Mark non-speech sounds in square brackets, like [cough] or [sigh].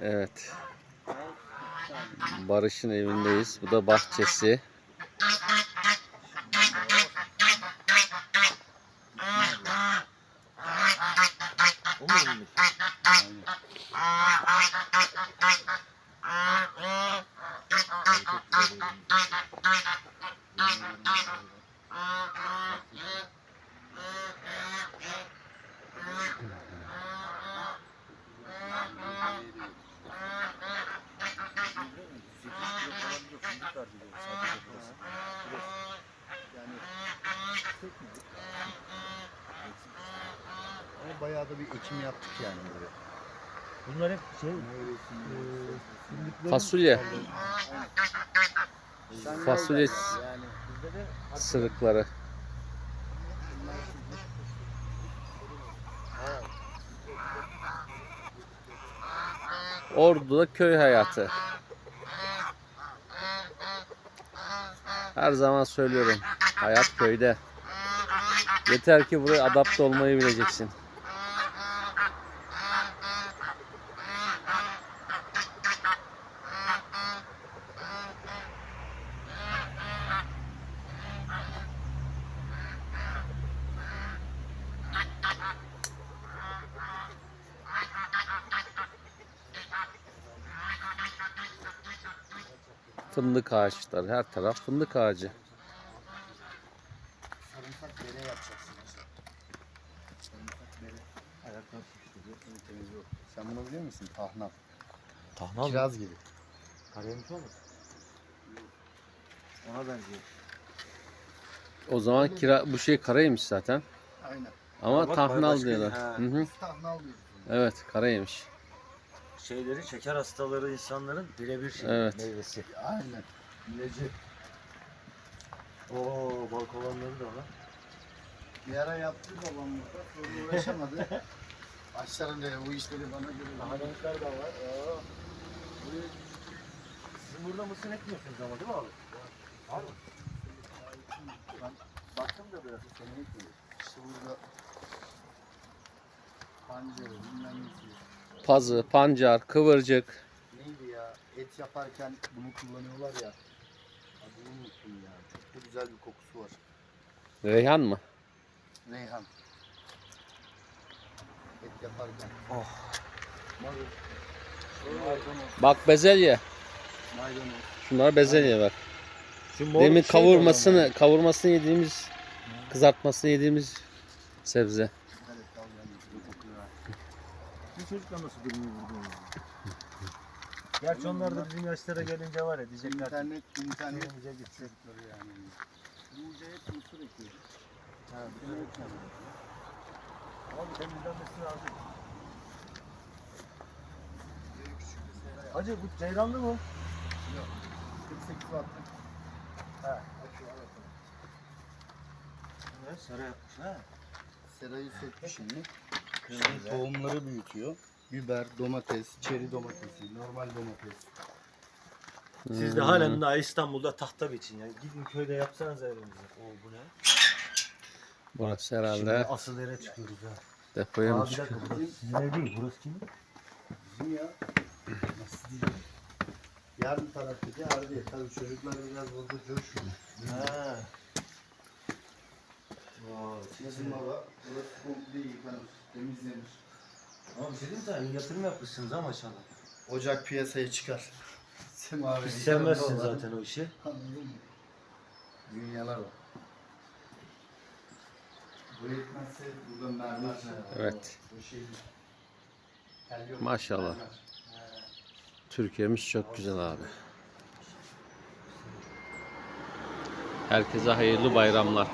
Evet. Barış'ın evindeyiz. Bu da bahçesi. O mu iyiymiş? Ama bayağı da bir ekim yaptık yani böyle. Bunlar hep şey, Fasulye. Sen Fasulye yani de sırıkları. Ordu'da köy hayatı. Her zaman söylüyorum. Hayat köyde. Yeter ki buraya adapte olmayı bileceksin. Fındık ağaçları. Her taraf fındık ağacı. sarımsak bere yapacaksın. mesela. Sarımsak bere. Ayaklar şişiriyor. Bunu temizliyor. Sen bunu biliyor musun? Tahnal. Tahnal mı? Kiraz gibi. Karayemiş olur. Ona benziyor. O zaman kira bu şey karaymış zaten. Aynen. Ama Bak, tahnal diyorlar. Hı hı. Tahnal bunu. Evet karaymış. Şeyleri, şeker hastaları insanların birebir şey, Evet. meyvesi. Aynen. İlacı. Oo, bal kovanları da var. Bir ara yaptı babam burada. Sonra uğraşamadı. [laughs] Başlarım dedi bu işleri bana göre. Lahanetler de var. Oo. Buraya- Sizin burada mısır ekmiyorsunuz ama değil mi abi? Var mı? Ben baktım da biraz sene ekmedim. İşte burada pancarı bilmem nesi. Pazı, pancar, kıvırcık. Neydi ya? Et yaparken bunu kullanıyorlar ya. Adını unuttum ya. Çok da güzel bir kokusu var. Reyhan mı? Reyhan. Et yaparken. Oh. Marul. Maydanoz. Bak bezelye. Maydanoz. Şunlar bezelye bak. Şu mor Demin şey kavurmasını, kavurmasını yediğimiz, kızartmasını yediğimiz sebze. Evet dalgan gibi kokuyor. ha. Bu çocuklar nasıl durmuyor burada ya? Gerçi onlar da bizim yaşlara gelince var ya diyecekler. ki, İnternet, internet Köyümüze gitsin. çocukları yani. Buğca hep mısır ekiyor. Ha, de ekmedi. Ama bir temizlenmesi lazım. Hacı bu ceyranlı mı? Yok. 48 wattlık. Bakalım. Evet, sarı yapmış ha. Serayı söktü şimdi. Kırmızı. Tohumları büyütüyor. Biber, domates, çeri domatesi, normal domates. Siz de halen daha İstanbul'da tahta biçin ya. Gidin köyde yapsanız evinizi. Oo bu ne? Burası Şimdi herhalde asıl yere çıkıyoruz ha. depoya mı Aa, bir çıkıyor? dakika burası sizin ev değil. Burası kimin? Bizim ya. Nasıl diyeyim? Yarın taraftaki harbi. Tabii çocuklar biraz burada coşuyor. Ha. Baba burası komple yıkanır, temizlenir. Ama bir şey diyeyim mi sana? Yatırım yapmışsınız ha maşallah. Ocak piyasaya çıkar. Semavi. Hiç sevmezsin zaten o işi. Anladın mı? Dünyalar var. Bu yetmezse burada mermer. Evet. O şey. Tel yok, Maşallah. mermer. Türkiye'miz çok güzel abi. Herkese hayırlı bayramlar.